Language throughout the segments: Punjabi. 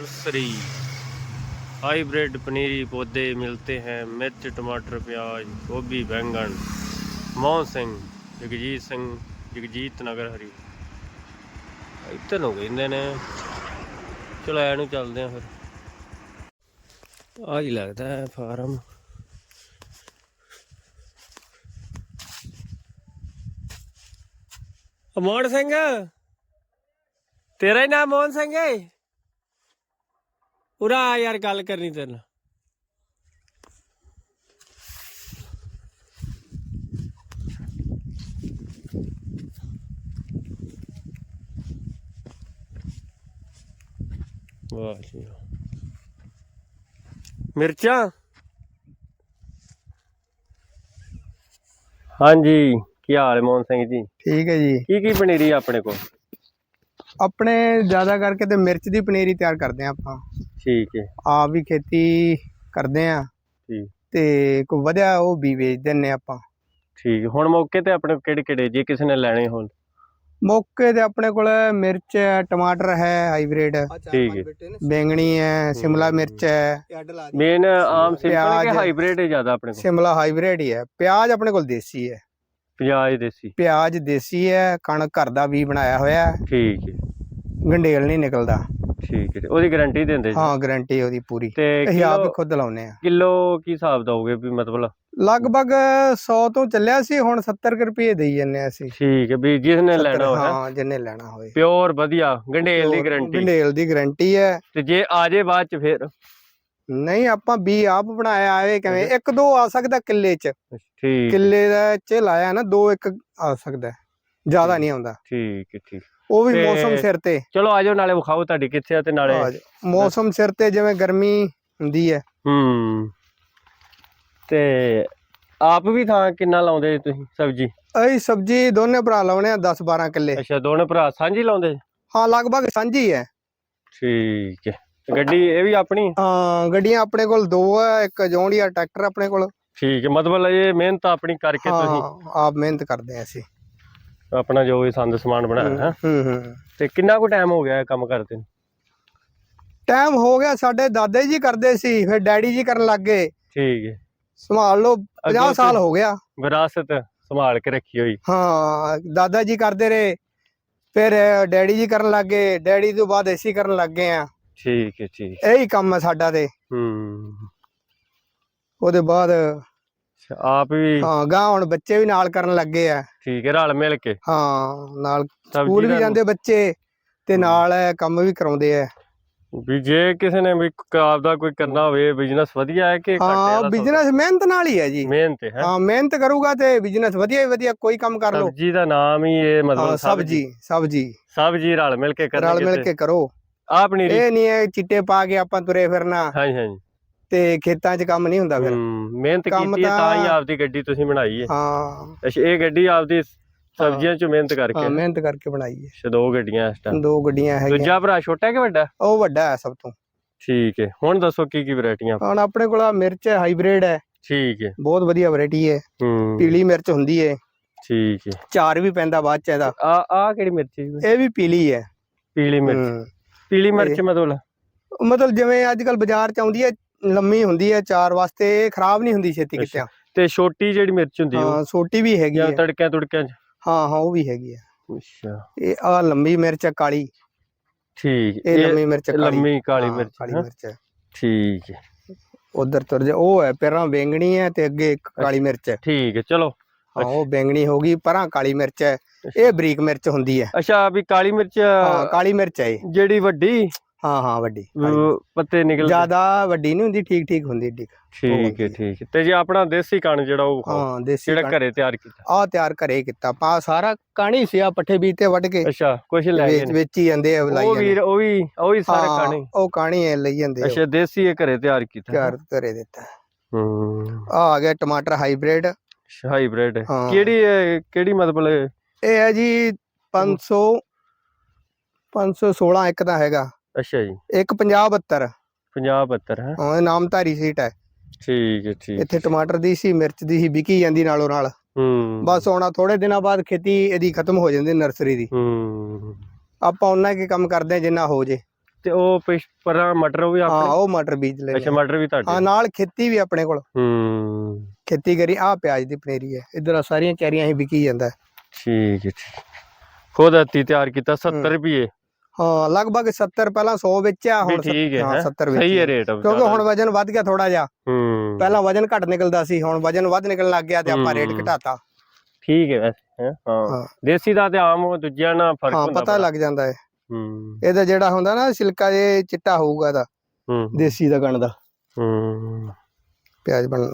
नर्सरी हाइब्रिड पनीरी पौधे मिलते हैं मिर्च टमाटर प्याज गोभी बैंगन मोहन सिंह जगजीत सिंह ਜਗਜੀਤ ਨਗਰ ਹਰੀ ਇੱਧਰ ਨੂੰ ਕਹਿੰਦੇ ਨੇ ਚਲੋ ਐ ਨੂੰ ਚੱਲਦੇ ਆ ਫਿਰ ਆ ਹੀ ਲੱਗਦਾ ਹੈ ਫਾਰਮ ਮੋਹਨ ਸਿੰਘ ਤੇਰਾ ਹੀ ਨਾਮ ਮੋਹਨ ਸਿੰਘ ਹੈ ਉਰਾ ਆ ਯਾਰ ਗੱਲ ਕਰਨੀ ਤੇਰੇ ਨਾਲ ਵਾਹ ਜੀ ਵਾਹ। ਮਿਰਚਾਂ ਹਾਂਜੀ ਕੀ ਹਾਲ ਹੈ ਮੋਹਨ ਸਿੰਘ ਜੀ ਠੀਕ ਹੈ ਜੀ ਕੀ ਕੀ ਪਨੀਰੀ ਆ ਆਪਣੇ ਕੋਲ ਆਪਣੇ ਜ਼ਿਆਦਾ ਕਰਕੇ ਤੇ ਮਿਰਚ ਦੀ ਪਨੀਰੀ ਤਿਆਰ ਕਰਦੇ ਆ ਆਪਾਂ। ਠੀਕ ਹੈ। ਆਪ ਵੀ ਖੇਤੀ ਕਰਦੇ ਆ ਠੀਕ। ਤੇ ਕੋਈ ਵਧਿਆ ਉਹ ਵੀ ਵੇਚ ਦਿੰਨੇ ਆਪਾਂ। ਠੀਕ ਹੁਣ ਮੌਕੇ ਤੇ ਆਪਣੇ ਕਿਹੜੇ ਕਿਹੜੇ ਜੇ ਕਿਸੇ ਨੇ ਲੈਣੇ ਹੋਣ? ਮੌਕੇ ਤੇ ਆਪਣੇ ਕੋਲ ਮਿਰਚ ਹੈ ਟਮਾਟਰ ਹੈ ਹਾਈਬ੍ਰਿਡ। ਠੀਕ ਹੈ। ਬੈਂਗਣੀ ਹੈ ਸ਼ਿਮਲਾ ਮਿਰਚ ਹੈ। ਮੇਨ ਆਮ ਸਿੰਪਲ ਕਿ ਹੈ। ਹਾਈਬ੍ਰਿਡ ਹੈ ਜ਼ਿਆਦਾ ਆਪਣੇ ਕੋਲ? ਸ਼ਿਮਲਾ ਹਾਈਬ੍ਰਿਡ ਹੀ ਹੈ। ਪਿਆਜ਼ ਆਪਣੇ ਕੋਲ ਦੇਸੀ ਹੈ। ਪਿਆਜ਼ ਦੇਸੀ। ਪਿਆਜ਼ ਦੇਸੀ ਹੈ ਕਣਕ ਘਰ ਦਾ ਵੀ ਬਣਾਇਆ ਹੋਇਆ ਹੈ। ਠੀਕ ਹੈ। ਗੰਡੇਲ ਨਹੀਂ ਨਿਕਲਦਾ। ਠੀਕ ਹੈ ਉਹਦੀ ਗਾਰੰਟੀ ਦਿੰਦੇ ਜੀ। ਹਾਂ ਗਾਰੰਟੀ ਉਹਦੀ ਪੂਰੀ। ਤੇ ਅਸੀਂ ਆਪ ਖੁਦ ਲਾਉਨੇ ਆ ਕਿਲੋ ਕੀ ਹਿਸਾਬ ਦੋਗੇ ਵੀ ਮਤਲਬ? ਲਗਭਗ 100 ਤੋਂ ਚੱਲਿਆ ਸੀ ਹੁਣ 70 ਕੁ ਰੁਪਏ ਦੇਈ ਜੰਨੇ ਆ ਅਸੀਂ। ਠੀਕ ਹੈ ਵੀ ਜਿਸ ਨੇ ਲੈਣਾ ਹੋਇਆ ਹਾਂ ਜਿੰਨੇ ਲੈਣਾ ਹੋਵੇ। ਪਿਓਰ ਵਧੀਆ ਗੰਡੇਲ ਦੀ ਗਾਰੰਟੀ ਗੰਡੇਲ ਦੀ ਗਾਰੰਟੀ ਹੈ। ਤੇ ਜੇ ਆ ਜੇ ਬਾਅਦ ਚ ਫਿਰ? ਨਹੀਂ ਆਪਾਂ ਵੀ ਆਪ ਬਣਾਇਆ ਆਵੇ ਕਿਵੇਂ ਇੱਕ ਦੋ ਆ ਸਕਦਾ ਕਿੱਲੇ ਚ। ਠੀਕ ਕਿੱਲੇ ਦਾ ਚ ਲਾਇਆ ਨਾ ਦੋ ਇੱਕ ਆ ਸਕਦਾ ਜ਼ਿਆਦਾ ਨਹੀਂ ਆਉਂਦਾ। ਠੀਕ ਹੈ ਠੀਕ। ਉਹ ਵੀ ਮੌਸਮ ਸਿਰ ਤੇ। ਚਲੋ ਆਜੋ ਨਾਲੇ ਵਿਖਾਓ ਤੁਹਾਡੀ ਕਿੱਥੇ ਆ ਤੇ ਨਾਲੇ ਆ। ਮੌਸਮ ਸਿਰ ਤੇ ਜਿਵੇਂ ਗਰਮੀ ਹੁੰਦੀ ਹੈ। ਹੂੰ। ਤੇ ਆਪ ਵੀ ਥਾਂ ਕਿੰਨਾ ਲਾਉਂਦੇ ਤੁਸੀਂ ਸਬਜੀ? ਅਸੀਂ ਸਬਜੀ ਦੋਨੇ ਭਰਾ ਲਾਉਣੇ ਆ 10 12 ਕਿੱਲੇ। ਅੱਛਾ ਦੋਨੇ ਭਰਾ ਸਾਂਝੀ ਲਾਉਂਦੇ? ਹਾਂ ਲਗਭਗ ਸਾਂਝੀ ਹੈ। ਠੀਕ ਹੈ। ਤੇ ਗੱਡੀ ਇਹ ਵੀ ਆਪਣੀ? ਹਾਂ ਗੱਡੀਆਂ ਆਪਣੇ ਕੋਲ ਦੋ ਹੈ ਇੱਕ ਜੌਂਡੀਆ ਟਰੈਕਟਰ ਆਪਣੇ ਕੋਲ। ਠੀਕ ਹੈ ਮਤਲਬ ਇਹ ਮਿਹਨਤ ਆਪਣੀ ਕਰਕੇ ਤੁਸੀਂ ਹਾਂ ਆਪ ਮਿਹਨਤ ਕਰਦੇ ਆ ਅਸੀਂ। ਆਪਣਾ ਜੋ ਵੀ ਸੰਦ ਸਮਾਨ ਬਣਾਇਆ ਹੈ ਹੂੰ? ਹੂੰ ਤੇ ਕਿੰਨਾ ਕੁ ਟਾਈਮ ਹੋ ਗਿਆ ਇਹ ਕੰਮ ਕਰਦੇ ਨੂੰ? ਟਾਈਮ ਹੋ ਗਿਆ ਸਾਡੇ ਦਾਦੇ ਜੀ ਕਰਦੇ ਸੀ ਫਿਰ ਡੈਡੀ ਜੀ ਕਰਨ ਲੱਗ ਗਏ। ਠੀਕ ਹੈ ਸੰਭਾਲ ਲਓ 50 ਅੱਗੋਂ ਸਾਲ ਹੋ ਗਿਆ। ਵਿਰਾਸਤ ਸੰਭਾਲ ਕੇ ਰੱਖੀ ਹੋਈ। ਹਾਂ ਦਾਦਾ ਜੀ ਕਰਦੇ ਰਹੇ ਫਿਰ ਡੈਡੀ ਜੀ ਕਰਨ ਲੱਗ ਗਏ ਡੈਡੀ ਤੋਂ ਬਾਅਦ ਅਸੀਂ ਕਰਨ ਲੱਗ ਗਏ ਆ ਠੀਕ ਹੈ ਠੀਕ ਇਹੀ ਕੰਮ ਹੈ ਸਾਡਾ ਤੇ। ਹੂੰ। ਉਹਦੇ ਬਾਅਦ ਆਪ ਵੀ ਹਾਂ ਗਾਂ ਹੁਣ ਬੱਚੇ ਵੀ ਨਾਲ ਕਰਨ ਲੱਗੇ ਆ। ਠੀਕ ਹੈ ਰਲ ਮਿਲ ਕੇ। ਹਾਂ ਨਾਲ ਸਕੂਲ ਵੀ ਜਾਂਦੇ ਬੱਚੇ ਤੇ ਨਾਲ ਕੰਮ ਵੀ ਕਰਾਉਂਦੇ ਆ। ਵੀ ਜੇ ਕਿਸੇ ਨੇ ਵੀ ਆਪਦਾ ਕੋਈ ਕਰਨਾ ਹੋਵੇ ਬਿਜ਼ਨਸ ਵਧੀਆ ਹੈ ਕਿ ਹਾਂ ਬਿਜ਼ਨਸ ਮਿਹਨਤ ਨਾਲ ਹੀ ਹੈ ਜੀ? ਮਿਹਨਤ ਹੈ। ਹਾਂ ਮਿਹਨਤ ਕਰੂਗਾ ਤੇ ਬਿਜ਼ਨਸ ਵਧੀਆ ਹੀ ਵਧੀਆ ਕੋਈ ਕੰਮ ਕਰ ਲਓ। ਸਬਜੀ ਦਾ ਨਾਮ ਹੀ ਇਹ ਮਤਲਬ ਸਬਜੀ। ਸਬਜੀ ਸਬਜੀ। ਰਲ ਮਿਲ ਕੇ ਰਲ ਕਰਨੀ ਮਿਲ ਕੇ ਕਰੋ। ਆ ਪਨੀਰੀ ਇਹ ਨਹੀਂ ਹੈ ਚਿੱਟੇ ਪਾ ਕੇ ਆਪਾਂ ਤੁਰੇ ਫਿਰਨਾ। ਹਾਂਜੀ ਹਾਂਜੀ। ਤੇ ਖੇਤਾਂ 'ਚ ਕੰਮ ਨਹੀਂ ਹੁੰਦਾ ਫਿਰ। ਹੂੰ, ਮਿਹਨਤ ਕੰਮ ਕੀਤੀ ਹੈ ਤਾਂ ਹੀ ਤਾਂ- ਆਪਦੀ ਗੱਡੀ ਤੁਸੀਂ ਬਣਾਈ ਹੈ। ਹਾਂ। ਅੱਛਾ ਇਹ ਗੱਡੀ ਆਪਦੀ ਸਬਜ਼ੀਆਂ ਚ ਮਿਹਨਤ ਕਰਕੇ। ਹਾਂ ਮਿਹਨਤ ਕਰਕੇ ਬਣਾਈ ਹੈ। ਅੱਛਾ, ਦੋ ਗੱਡੀਆਂ ਇਸ ਟਾਈਮ ਦੋ ਗੱਡੀਆਂ ਹੈਗੀਆਂ। ਦੂਜਾ ਭਰਾ ਛੋਟਾ ਹੈ ਕਿ ਵੱਡਾ? ਉਹ ਵੱਡਾ ਹੈ ਸਭ ਤੋਂ। ਠੀਕ ਹੈ। ਹੁਣ ਦੱਸੋ ਕੀ ਕੀ ਵੈਰਾਈਟੀਆਂ ਹੁਣ ਆਪਣੇ ਕੋਲ ਆਹ ਮਿਰਚ ਹਾਈਬ੍ਰਿਡ ਹੈ। ਠੀਕ ਹੈ। ਬਹੁਤ ਵਧੀਆ ਵੈਰਾਈਟੀ ਹੈ। ਹੂੰ। ਪੀਲੀ ਮਿਰਚ ਹੁੰਦੀ ਹੈ। ਠੀਕ ਹੈ। ਚਾਰ ਵੀ ਪੈਂਦਾ ਬਾਅਦ ਚ ਇਹਦਾ। ਆ ਆ ਕਿਹੜੀ ਮਿਰਚ ਹੈ? ਇਹ ਵੀ ਪੀਲੀ ਹੈ। ਪੀਲੀ ਮਿਰਚ। ਹੂੰ। ਪੀਲੀ ਮਿਰਚ ਮਤਲਬ? ਮਤਲਬ ਜਿਵੇਂ ਅੱਜ ਕੱਲ ਬਾਜ਼ਾਰ ਚ ਆਉਂਦੀ ਹੈ ਲੰਮੀ ਹੁੰਦੀ ਹੈ ਚਾਰ ਵਾਸਤੇ ਖਰਾਬ ਨਹੀਂ ਹੁੰਦੀ ਛੇਤੀ ਕਿਤੇ ਤੇ ਛੋਟੀ ਜਿਹੜੀ ਮਿਰਚ ਹੁੰਦੀ ਉਹ? ਹਾਂ ਛੋਟੀ ਵੀ ਹੈਗੀ ਜਾਂ ਹੈ। ਤੜਕਿਆਂ ਤੁੜਕਿਆਂ ਚ? ਹਾਂ ਹਾਂ ਉਹ ਵੀ ਹੈਗੀ ਹੈ। ਅੱਛਾ। ਇਹ ਆ ਲੰਮੀ ਮਿਰਚ ਹੈ ਕਾਲੀ। ਠੀਕ। ਇਹ ਲੰਮੀ ਮਿਰਚ ਹੈ ਕਾਲੀ। ਲੰਮੀ ਕਾਲੀ ਹਾਂ, ਮਿਰਚ ਕਾਲੀ ਹੈਂ? ਮਿਰਚ ਹੈ। ਠੀਕ ਹੈ। ਉਧਰ ਤੁਰ ਜਾ ਉਹ ਹੈ ਪਹਿਲਾਂ ਬੈਂਗਣੀ ਹੈ ਤੇ ਅੱਗੇ ਇੱਕ ਕਾਲੀ ਮਿਰਚ ਹੈ। ਠੀਕ ਹੈ ਚਲੋ। ਹਾਂ ਉਹ ਬੈਂਗਣੀ ਹੋ ਗਈ ਪਰਾਂ ਕਾਲੀ ਮਿਰਚ ਹੈ। ਇਹ ਬਰੀਕ ਮਿਰਚ ਹੁੰਦੀ ਹੈ। ਅੱਛਾ ਵੀ ਕਾਲੀ ਮਿਰਚ ਹਾਂ ਕਾਲੀ ਮਿਰਚ ਹੈ ਇਹ। ਜਿਹੜੀ ਵੱਡੀ? ਹਾਂ ਹਾਂ ਵੱਡੀ ਪੱਤੇ ਨਿਕਲ ਜ਼ਿਆਦਾ ਵੱਡੀ ਨਹੀਂ ਹੁੰਦੀ ਠੀਕ ਠੀਕ ਹੁੰਦੀ ਏਡੀ ਕੁ। ਠੀਕ ਹੈ ਹੈ। ਠੀਕ ਹੈ। ਤੇ ਜੇ ਆਪਣਾ ਦੇਸੀ ਕਣ ਜਿਹੜਾ ਉਹ ਹਾਂ ਦੇਸੀ ਜਿਹੜਾ ਘਰੇ ਤਿਆਰ ਕੀਤਾ? ਆ ਤਿਆਰ ਘਰੇ ਕੀਤਾ। ਪਾ ਸਾਰਾ ਕਾਣੀ ਸੀ ਆ ਪੱਠੇ ਬੀਤੇ ਵੱਢ ਕੇ। ਅੱਛਾ ਕੁਝ ਲੈ ਗਏ ਵੇਚ ਨੇ। ਵੇਚੀ ਜਾਂਦੇ ਆ ਲਾਈ ਉਹ ਜਾਂਦੇ। ਵੀਰ ਉਹ ਵੀ ਉਹ ਵੀ ਸਾਰੇ ਹਾਂ, ਕਣੇ ਉਹ ਕਾਣੀ ਹੈ ਲਈ ਜਾਂਦੇ ਅੱਛਾ ਦੇਸੀ ਇਹ ਘਰੇ ਤਿਆਰ ਕੀਤਾ ਤਿਆਰ ਘਰੇ ਦਿੱਤਾ। ਹੂੰ। ਆ ਆ ਗਿਆ ਟਮਾਟਰ ਹਾਈਬ੍ਰਿਡ। ਹਾਈਬ੍ਰਿਡ। ਹਾਂ। ਕਿਹੜੀ ਇਹ- ਕਿਹੜੀ ਮਤਲਬ ਇਹ? ਇਹ ਹੈ ਜੀ 500 516 ਇੱਕ ਤਾਂ ਹੈਗਾ। ਅੱਛਾ ਜੀ। ਇੱਕ 50 72 50 72 ਹੈ? ਹਾਂ ਇਹ ਨਾਮਧਾਰੀ ਸੀਟ ਹੈ। ਠੀਕ ਹੈ ਠੀਕ ਇੱਥੇ ਟਮਾਟਰ ਦੀ ਸੀ ਮਿਰਚ ਦੀ ਸੀ ਵਿਕੀ ਜਾਂਦੀ ਨਾਲੋਂ ਨਾਲ। ਹੂੰ। ਬਸ ਆਉਣਾ ਥੋੜੇ ਦਿਨਾਂ ਬਾਅਦ ਖੇਤੀ ਇਹਦੀ ਖਤਮ ਹੋ ਜਾਂਦੀ ਨਰਸਰੀ ਦੀ। ਹੂੰ। ਆਪਾਂ ਉਹਨਾਂ ਕੀ ਕੰਮ ਕਰਦੇ ਹਾਂ ਜਿੰਨਾ ਹੋ ਜੇ। ਤੇ ਉਹ ਪਿਛ ਪਰਾਂ ਮਟਰ ਉਹ ਵੀ ਹਾਂ ਆਪਣੇ ਉਹ ਮਟਰ ਬੀਜ ਲੈਂਦੇ ਅੱਛਾ ਆ। ਮਟਰ ਵੀ ਤੁਹਾਡੇ ਹਾਂ ਨਾਲ ਖੇਤੀ ਵੀ ਆਪਣੇ ਕੋਲ। ਹੂੰ। ਖੇਤੀ ਕਰੀ ਆ ਪਿਆਜ਼ ਦੀ ਪਨੀਰੀ ਹੈ। ਇਧਰ ਆ ਸਾਰੀਆਂ ਕੈਰੀਆਂ ਹੀ ਵਿਕੀ ਜਾਂਦਾ ਹੈ। ਠੀਕ ਹੈ ਠੀਕ। ਖੁਦ ਹੱਤੀ ਤਿਆਰ ਕੀਤਾ 70 ਰੁਪਏ। ਹਾਂ ਲਗਭਗ 70 ਪਹਿਲਾਂ 100 ਵਿੱਚ ਆ ਹੁਣ ਠੀਕ ਹੈ ਹਾਂ ਹੈਂ? 70 ਵਿੱਚ ਸਹੀ ਹੀ ਹੈ। ਰੇਟ ਕਿਉਂਕਿ ਹੁਣ ਵਜਨ ਵੱਧ ਗਿਆ ਥੋੜਾ ਜਿਹਾ। ਹੂੰ। ਪਹਿਲਾਂ ਵਜਨ ਘੱਟ ਨਿਕਲਦਾ ਸੀ ਹੁਣ ਵਜਨ ਵੱਧ ਨਿਕਲਣ ਲੱਗ ਗਿਆ ਤੇ ਆਪਾਂ ਰੇਟ ਹੂੰ। ਘਟਾਤਾ। ਠੀਕ ਹੈ ਵੈਸੇ ਹੈਂ? ਹਾਂ। ਹਾਂ। ਦੇਸੀ ਦਾ ਤੇ ਆਮ ਦੂਜਿਆਂ ਨਾਲ ਫ਼ਰਕ ਹਾਂ ਹੁੰਦਾ ਪਤਾ ਬੜਾ। ਲੱਗ ਜਾਂਦਾ ਹੈ। ਹੂੰ। ਇਹਦਾ ਜਿਹੜਾ ਹੁੰਦਾ ਨਾ ਸਿਲਕਾ ਜੇ ਚਿੱਟਾ ਹੋਊਗਾ ਇਹਦਾ ਹੂੰ ਦੇਸੀ ਦਾ ਕਣ ਦਾ। ਹੂੰ। ਪਿਆਜ਼ ਬਣ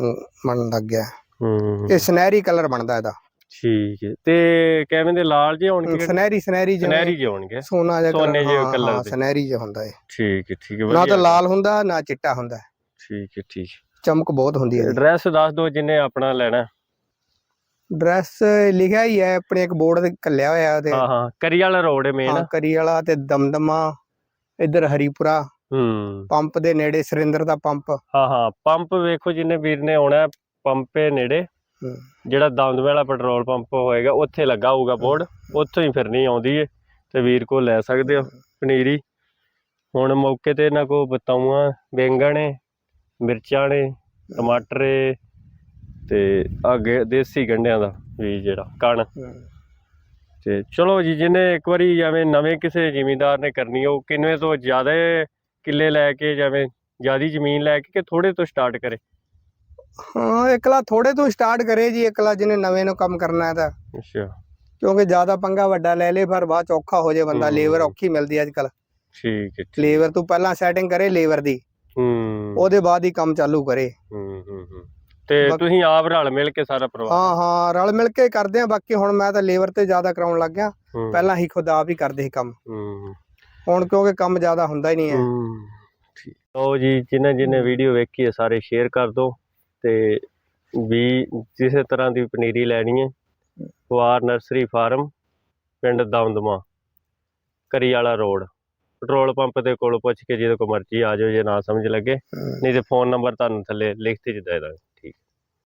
ਬਣਨ ਲੱਗ ਗਿਆ। ਹੂੰ। ਇਹ ਸੁਨਹਿਰੀ ਕਲਰ ਬਣਦਾ ਇਹਦਾ। ਠੀਕ ਹੈ। ਤੇ ਕਿਵੇਂ ਦੇ ਲਾਲ ਜਿਹੇ ਹੋਣਗੇ ਸੁਨਹਿਰੀ ਸੁਨਹਿਰੀ ਜਿਵੇਂ ਸੁਨਹਿਰੀ ਜਿਹੇ ਹੋਣਗੇ। ਸੋਨਾ ਜਿਹਾ ਸੋਨੇ ਜਿਹੇ ਹਾਂ, ਦੇ। ਸੁਨਹਿਰੀ ਜਿਹਾ ਹੁੰਦਾ ਹੈ ਠੀਕ ਹੈ ਠੀਕ ਹੈ ਨਾ ਤਾਂ ਲਾਲ ਹੁੰਦਾ ਨਾ ਚਿੱਟਾ ਹੁੰਦਾ। ਠੀਕ ਹੈ ਠੀਕ ਚਮਕ ਬਹੁਤ ਹੁੰਦੀ ਹੈ ਐਡਰੈਸ ਦੱਸ ਦਿਓ ਜਿਹਨੇ ਆਪਣਾ ਲੈਣਾ। ਡਰੈਸ ਲਿਖਿਆ ਹੀ ਹੈ ਆਪਣੇ ਇੱਕ ਬੋਰਡ ਤੇ ਕੱਲਿਆ ਹੋਇਆ ਉਹਦੇ ਹਾਂ ਹਾਂ ਕਰੀ ਵਾਲਾ ਰੋਡ ਹੈ ਮੇਨ ਹਾਂ ਕਰੀ ਵਾਲਾ ਤੇ ਦਮਦਮਾ ਇੱਧਰ ਹਰੀਪੁਰਾ। ਹੂੰ। ਪੰਪ ਦੇ ਨੇੜੇ ਸੁਰਿੰਦਰ ਦਾ ਪੰਪ। ਹਾਂ ਹਾਂ ਪੰਪ ਵੇਖੋ ਜਿੰਨੇ ਵੀਰ ਨੇ ਆਉਣਾ ਪੰਪੇ ਨੇੜੇ। ਜਿਹੜਾ ਦਮਦਮੇ ਵਾਲਾ ਪੈਟਰੋਲ ਪੰਪ ਹੋਏਗਾ ਉੱਥੇ ਲੱਗਾ ਹੋਊਗਾ ਬੋਰਡ ਉੱਥੋਂ ਹੀ ਫਿਰਨੀ ਆਉਂਦੀ ਏ ਤੇ ਵੀਰ ਕੋ ਲੈ ਸਕਦੇ ਹੋ ਪਨੀਰੀ। ਹੁਣ ਮੌਕੇ ਤੇ ਇਹਨਾਂ ਕੋ ਬਤਾਊਆਂ ਬੈਂਗਣ ਏ ਮਿਰਚਾਂ ਨੇ ਟਮਾਟਰ ਏ ਤੇ ਅੱਗੇ ਦੇਸੀ ਗੰਢਿਆਂ ਦਾ ਵੀ ਜਿਹੜਾ ਕਣ। ਤੇ ਚਲੋ ਜੀ ਜਿਹਨੇ ਇੱਕ ਵਾਰੀ ਜਿਵੇਂ ਨਵੇਂ ਕਿਸੇ ਜ਼ਿਮੀਂਦਾਰ ਨੇ ਕਰਨੀ ਉਹ ਕਿੰਨੇ ਤੋਂ ਜ਼ਿਆਦਾ ਕਿੱਲੇ ਲੈ ਕੇ ਜਿਵੇਂ ਜ਼ਿਆਦੀ ਜ਼ਮੀਨ ਲੈ ਕੇ ਕਿ ਥੋੜੇ ਤੋਂ ਸਟਾਰਟ ਕਰੇ। ਹਾਂ ਇਕਲਾ ਥੋੜੇ ਤੋਂ ਸਟਾਰਟ ਕਰੇ ਜੀ ਇਕਲਾ ਜਿਹਨੇ ਨਵੇਂ ਨੂੰ ਕੰਮ ਕਰਨਾ ਹੈ ਤਾਂ। ਅੱਛਾ। ਕਿਉਂਕਿ ਜ਼ਿਆਦਾ ਪੰਗਾ ਵੱਡਾ ਲੈ ਲੇ ਫਿਰ ਬਾਅਦ ਚ ਔਖਾ ਹੋ ਜਾਏ ਬੰਦਾ। ਲੇਬਰ ਔਖੀ ਮਿਲਦੀ ਅੱਜ ਕੱਲ ਠੀਕ ਹੈ ਠੀਕ। ਲੇਬਰ ਤੂੰ ਪਹਿਲਾਂ ਸੈਟਿੰਗ ਕਰੇ ਲੇਬਰ ਦੀ। ਹੂੰ। ਉਹਦੇ ਬਾਅਦ ਹੀ ਕੰਮ ਚਾਲੂ ਕਰੇ। ਹੂੰ ਹੂੰ ਹੂੰ। ਤੇ ਤੁਸੀਂ ਆਪ ਰਲ ਮਿਲ ਕੇ ਸਾਰਾ ਪਰਿਵਾਰ? ਹਾਂ ਹਾਂ ਰਲ ਮਿਲ ਕੇ ਕਰਦੇ ਆ ਬਾਕੀ ਹੁਣ ਮੈਂ ਤਾਂ ਲੇਬਰ ਤੇ ਜ਼ਿਆਦਾ ਕਰਾਉਣ ਲੱਗ ਗਿਆ। ਪਹਿਲਾਂ ਹੀ ਖੁਦ ਆਪ ਹੀ ਕਰਦੇ ਸੀ ਕੰਮ। ਹੂੰ ਹੁਣ ਕਿਉਂਕਿ ਕੰਮ ਜ਼ਿਆਦਾ ਹੁੰਦਾ ਹੀ ਨਹੀਂ ਹੈ। ਹੂੰ ਠੀਕ। ਲਓ ਜੀ ਜਿਨ੍ਹਾਂ ਜਿਨ੍ਹਾਂ ਵੀਡੀਓ ਵੇਖੀ ਹੈ ਸਾਰੇ ਸ਼ੇਅਰ ਕਰ ਦਿਓ। ਤੇ ਵੀ ਕਿਸੇ ਤਰ੍ਹਾਂ ਦੀ ਪਨੀਰੀ ਲੈਣੀ ਹੈ ਪਵਾਰ ਨਰਸਰੀ ਫਾਰਮ ਪਿੰਡ ਦਮਦਮਾ ਕਰੀ ਵਾਲਾ ਰੋਡ ਪੈਟਰੋਲ ਪੰਪ ਦੇ ਕੋਲ ਪੁੱਛ ਕੇ ਜਿਹਦੇ ਕੋ ਮਰਜ਼ੀ ਆ ਜਾਓ ਜੇ ਨਾ ਸਮਝ ਲੱਗੇ। ਨਹੀਂ ਤੇ ਫੋਨ ਨੰਬਰ ਤੁਹਾਨੂੰ ਥੱਲੇ ਲਿਖ ਤੇ ਜਿੱਦਾਂ ਇਹਦਾ ਠੀਕ